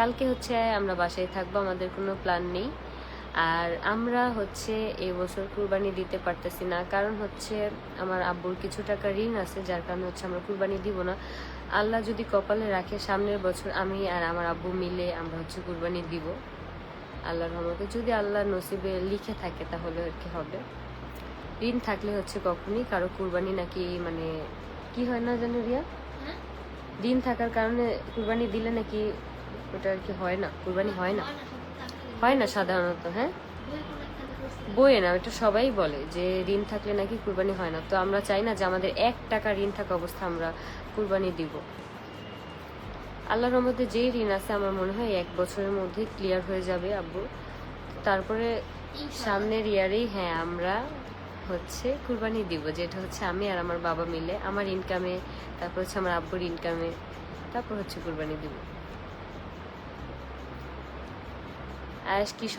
কালকে হচ্ছে আমরা বাসায় থাকব আমাদের কোনো প্ল্যান নেই। আর আমরা হচ্ছে এবছর কুরবানি দিতে পারতেছি না কারণ হচ্ছে আমার আব্বুর কিছু টাকা ঋণ আছে যার কারণে হচ্ছে আমরা কুরবানি দিব না। আল্লাহ যদি কপালে রাখে সামনের বছর আমি আর আমার আব্বু মিলে আমরা হচ্ছে কুরবানি দিব। আল্লাহর রহমতে। যদি আল্লাহ নসিবে লিখে থাকে তাহলে আর কি হবে? ঋণ থাকলে হচ্ছে কখনই কারও কুরবানি নাকি মানে কি হয় না জানো রিয়া? হ্যাঁ? ঋণ থাকার কারণে কুরবানি দিলে নাকি ওটা আর কি হয় না, কুরবানি হয় না। হয় না সাধারণত হ্যাঁ? বইয়ে না, এটা সবাই বলে যে ঋণ থাকলে নাকি কুরবানি হয় না। তো আমরা চাই না যে আমাদের এক টাকা ঋণ থাকা অবস্থা আমরা কুরবানি দিব। আল্লাহর মধ্যে যেই ঋণ আছে আমার মনে হয় এক বছরের মধ্যে ক্লিয়ার হয়ে যাবে, আব্বু। তারপরে সামনের ইয়ারেই হ্যাঁ আমরা হচ্ছে কুরবানি দিব, যেটা হচ্ছে আমি আর আমার বাবা মিলে। আমার ইনকামে তারপর হচ্ছে আমার আব্বুর ইনকামে তারপর হচ্ছে কুরবানি দিব। আয়াস কি সব